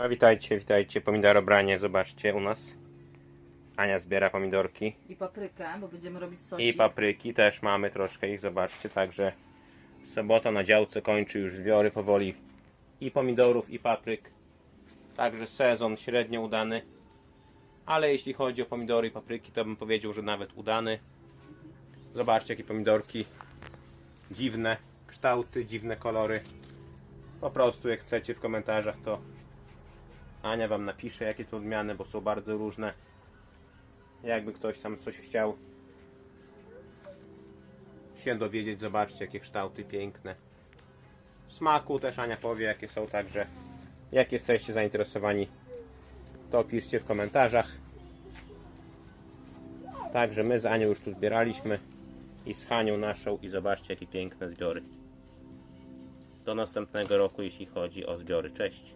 No witajcie, witajcie, pomidorobranie, zobaczcie u nas. Ania zbiera pomidorki I paprykę, bo będziemy robić sosik. i papryki też mamy troszkę ich, zobaczcie, także sobota na działce kończy już zbiory powoli i pomidorów i papryk. Także sezon średnio udany, ale jeśli chodzi o pomidory i papryki, to bym powiedział, że nawet udany. Zobaczcie jakie pomidorki, dziwne kształty, dziwne kolory. Po prostu jak chcecie w komentarzach to Ania Wam napisze jakie to odmiany, bo są bardzo różne. Jakby ktoś tam coś chciał się dowiedzieć, zobaczcie jakie kształty piękne. W smaku też Ania powie jakie są, także jak jesteście zainteresowani to piszcie w komentarzach. Także my z Anią już tu zbieraliśmy i z Hanią naszą i zobaczcie jakie piękne zbiory. Do następnego roku jeśli chodzi o zbiory. Cześć!